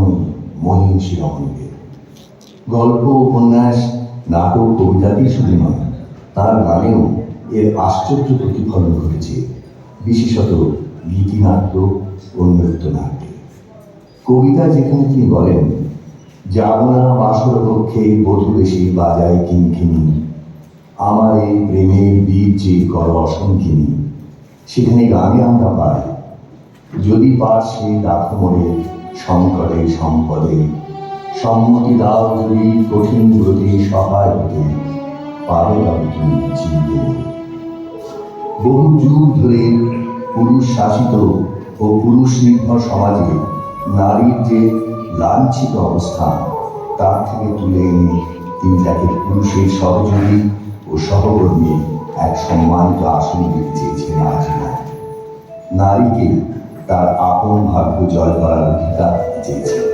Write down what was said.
রমণী মহিষী রমণীকে গল্প, উপন্যাস, নাটক, কবিতাতেই শুধু নয়, তার গানেও এর আশ্চর্য প্রতিফলন ঘটেছে, বিশেষত গীতিনাট্য ও নৃত্যনাট্যে। কবিতা যেখানে তিনি বলেন যাব না বাসর পক্ষে বধু বেশি বাজায় কিনকিনি, আমার এই প্রেমের বীর যে কর অসংখিনী সেখানে গানে আমরা পাই, যদি পার সে ডাকো মরে সংকটে সম্পদে। সম্মতি দাও যদি কঠিন ব্রতে সহায় হতে পারো তবে বহু যুগ ধরে পুরুষ শাসিত ও পুরুষ নির্ভর সমাজে নারীর যে লাঞ্ছিত অবস্থা, তার থেকে তুলে এনে তিনি তাকে পুরুষের সহযোগী ও সহকর্মী এক সম্মানিত আসন দিতে চেয়েছেন আজীবন নারীকে তার আপন ভাগ্য জয় করার অধিকার দিতে